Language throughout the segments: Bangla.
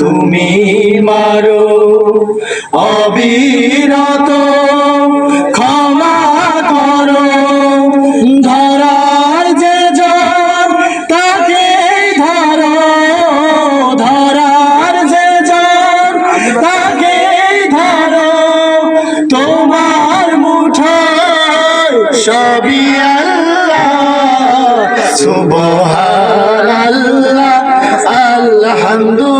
তুমি মারো অবিরত ক্ষমা করো। ধরার যে জন তাকে ধরো। ধরার যে জন তাকে ধরো। তোমার মুঠোয় সবই আল্লাহ সুবহান আল্লাহ আলহামদুলিল্লাহ।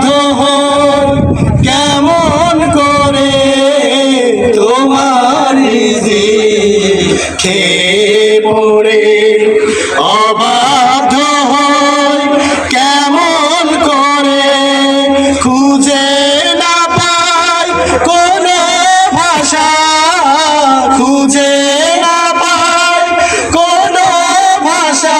পড়ে। অবাধ্য হই কেমন করে খুঁজে না পাই, কোন ভাষা খুঁজে না পাই, কোন ভাষা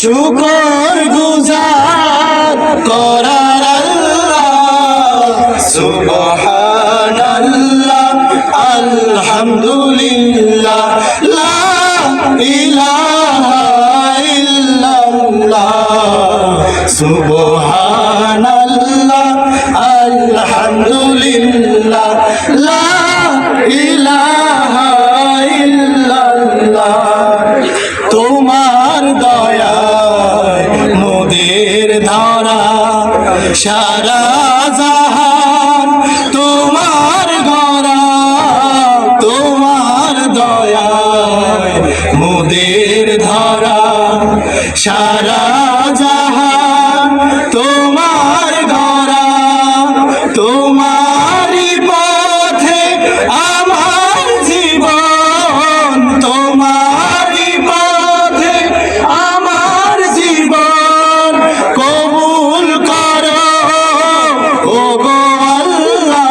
শুকর গুজার করার আল্লাহ, সুবহানাল্লাহ, আলহামদুলিল্লাহ। ইল্লাল্লাহ সুবহানাল্লাহ আলহামদুলিল্লাহ লা ইলাহা ইল্লাল্লাহ। তোমার দয়ায় মোদের ধারা সারা জাহান সারা জাহান তোমার গড়া তোমারই পথে আমার জীবন, তোমারই পথে আমার জীবন। কবুল করো ও গো আল্লাহ